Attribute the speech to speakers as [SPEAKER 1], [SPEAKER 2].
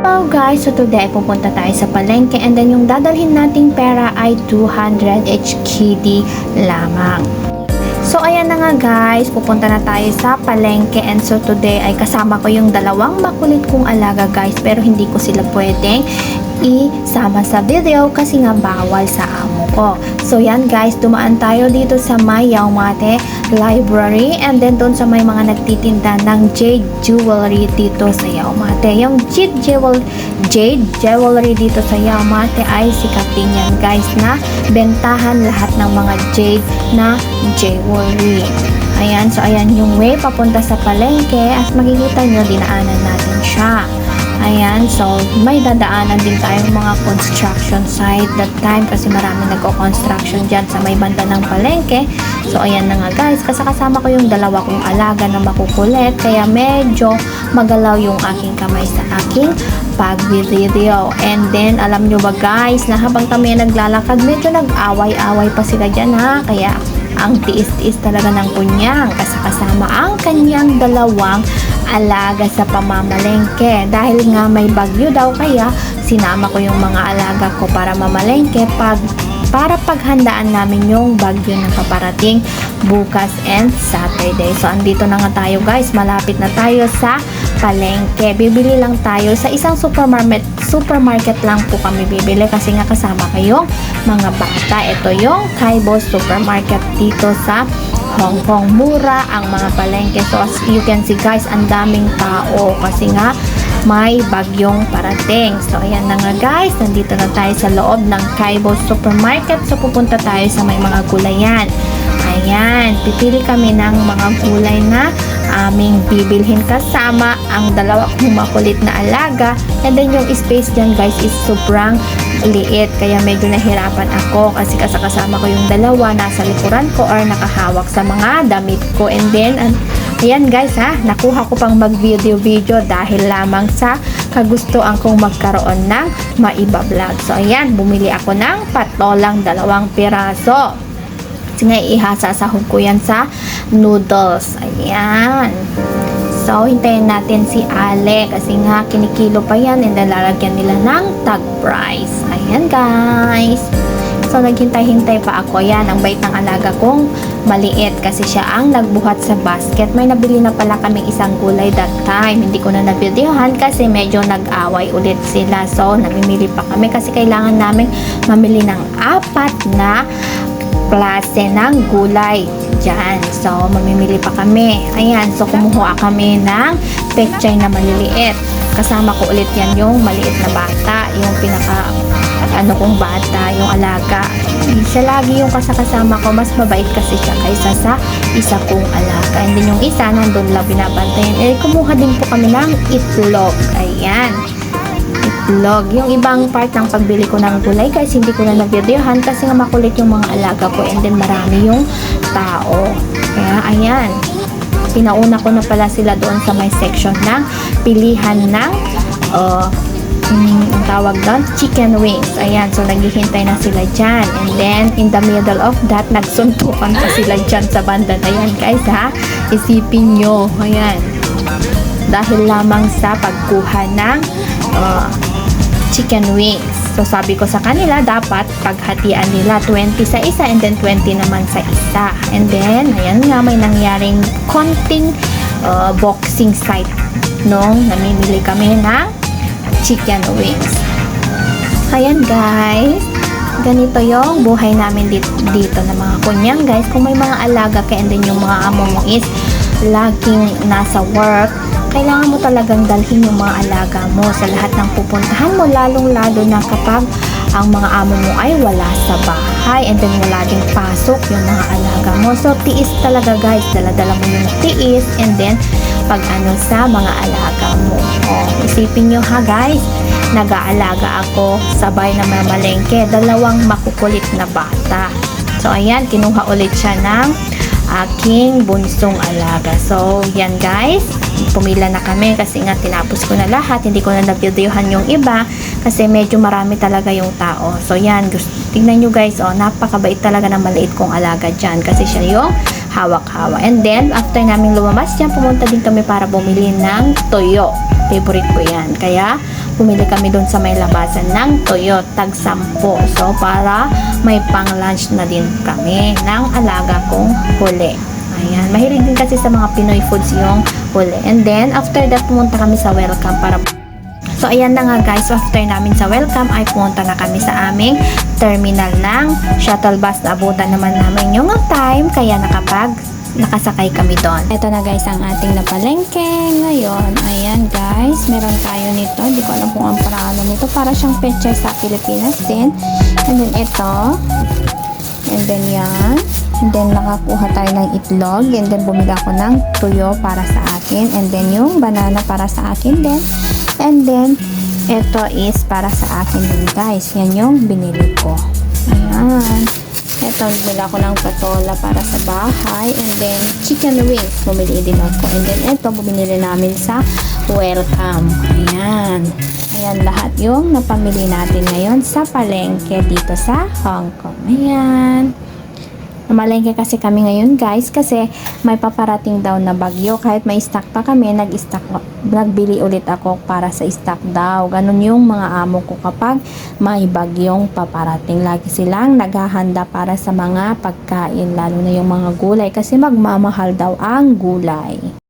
[SPEAKER 1] Hello guys, so today pupunta tayo sa palengke. And then yung dadalhin nating pera ay 200 HKD lamang. So ayan na nga guys, pupunta na tayo sa palengke. And so today ay kasama ko yung dalawang makulit kong alaga guys. Pero hindi ko sila pwedeng isama sa video kasi nga bawal sa amo ko. So yan guys, dumaan tayo dito sa may Yaumate Library and then doon sa may mga nagtitinda ng jade jewelry dito sa Yaumate. Yung jade jewel jade jewelry dito sa Yaumate ay sikat din yan guys na bentahan lahat ng mga jade na jewelry. Ayan, so ayan yung way papunta sa palengke. As makikita nyo, dinaanan natin siya. Ayan, so may dadaanan din tayong mga construction site that time kasi marami nagko-construction dyan sa may banda ng palengke. So ayan na nga guys, kasakasama ko yung dalawa kong alaga na makukulit kaya medyo magalaw yung aking kamay sa aking pag-video. And then, alam nyo ba guys, na habang kami naglalakad, medyo nag-away-away pa sila dyan ha. Kaya ang tiis-tiis talaga ng kunyang kasakasama ang kanyang dalawang alaga sa pamamalengke. Dahil nga may bagyo daw kaya sinama ko yung mga alaga ko para mamalengke pag para paghandaan namin yung bagyo na paparating bukas and Saturday. So, andito na nga tayo guys. Malapit na tayo sa palengke. Bibili lang tayo sa isang supermarket. Supermarket lang po kami bibili kasi nga kasama kayong mga bata. Ito yung Kaibo Supermarket dito sa Hong Kong. Mura ang mga palengke. So, as you can see guys, ang daming tao kasi nga may bagyong parating. So, ayan na nga guys. Nandito na tayo sa loob ng Kaibo Supermarket. So, pupunta tayo sa may mga gulayan. Ayan. Pipili kami ng mga gulay na aming bibilhin kasama ang dalawa kong makulit na alaga. And then, yung space dyan guys is sobrang liit. Kaya medyo nahirapan ako kasi kasakasama ko yung dalawa nasa likuran ko or nakahawak sa mga damit ko. And then, an- Ayan guys ha, nakuha ko pang mag video video dahil lamang sa kagustuhan kong magkaroon ng maiba vlog. So ayan, bumili ako ng patolang dalawang piraso. Kasi nga ihasasahog ko yan sa noodles. Ayan. So, hintayin natin si Ale kasi nga kinikilo pa yan and lalagyan nila ng tag price. Ayan guys. So, naghintay-hintay pa ako. Yan, ang bait ng alaga kong maliit kasi siya ang nagbuhat sa basket. May nabili na pala kaming isang gulay that time. Hindi ko na nabidyohan kasi medyo nag-away ulit sila. So, namimili pa kami kasi kailangan namin mamili ng apat na klase ng gulay dyan. So, mamimili pa kami. Ayan, so kumuha kami ng pechay na maliliit. Kasama ko ulit yan yung maliit na bata, yung pinaka ano kong bata, yung alaga. Siya lagi yung kasakasama ko, mas mabait kasi siya kaysa sa isa kong alaga. And then yung isa, nandun lang binabantayan. Eh, kumuha din po kami ng itlog. Ayan itlog. Yung ibang part ng pagbili ko ng gulay guys, hindi ko na nabidyohan kasi nga makulit yung mga alaga ko and then marami yung tao. Kaya ayan, pinauna ko na pala sila doon sa may section ng pilihan ng uh, mm, tawag doon, chicken wings. Ayan, so naghihintay na sila dyan. And then, in the middle of that, nagsuntukan pa sila dyan sa banda na yan, guys, ha? Isipin nyo, ayan. Dahil lamang sa pagkuha ng uh, chicken wings. So, sabi ko sa kanila, dapat paghatian nila 20 sa isa and then 20 naman sa isa. And then, ayan nga, may nangyaring konting uh, boxing fight nung namimili kami ng chicken wings. Ayan guys, ganito yung buhay namin dito, dito ng mga kunyang guys. Kung may mga alaga ka and then yung mga amo mo is laging nasa work, kailangan mo talagang dalhin yung mga alaga mo sa lahat ng pupuntahan mo, lalong-lalo na kapag ang mga amo mo ay wala sa bahay and then wala ding pasok yung mga alaga mo. So, tiis talaga guys, daladala mo yung tiis and then pag ano sa mga alaga mo. O, isipin nyo ha guys, nag-aalaga ako sabay na mamalengke, dalawang makukulit na bata. So, ayan, kinuha ulit siya ng aking bunsong alaga. So, yan guys. Pumila na kami kasi nga tinapos ko na lahat. Hindi ko na nabidyohan yung iba kasi medyo marami talaga yung tao. So, yan. Tingnan nyo guys, oh, napakabait talaga ng maliit kong alaga dyan kasi siya yung hawak-hawak. And then, after namin lumabas dyan, pumunta din kami para bumili ng toyo. Favorite ko yan. Kaya, bumili kami doon sa may labasan ng Toyo, tag 10. So, para may pang lunch na din kami ng alaga kong huli. Ayan, mahilig din kasi sa mga Pinoy foods yung huli. And then, after that, pumunta kami sa welcome para So, ayan na nga guys, after namin sa welcome ay pumunta na kami sa aming terminal ng shuttle bus. Naabutan naman namin yung time, kaya nakapag nakasakay kami doon. Ito na guys ang ating napalengke ngayon. Ayan guys, meron tayo nito. Hindi ko alam kung ang pangalan nito. Para siyang pecha sa Pilipinas din. And then ito. And then yan. And then nakakuha tayo ng itlog. And then bumili ako ng tuyo para sa akin. And then yung banana para sa akin din. And then ito is para sa akin din guys. Yan yung binili ko. Ayan. Ito, bumili ako ng patola para sa bahay. And then, chicken wings. Bumili din ako. And then, ito, bumili namin sa welcome. Ayan. Ayan, lahat yung napamili natin ngayon sa palengke dito sa Hong Kong. Ayan. Namalengke kasi kami ngayon guys kasi may paparating daw na bagyo. Kahit may stock pa kami, nag-stock, nagbili ulit ako para sa stock daw. Ganun yung mga amo ko kapag may bagyong paparating. Lagi silang naghahanda para sa mga pagkain, lalo na yung mga gulay kasi magmamahal daw ang gulay.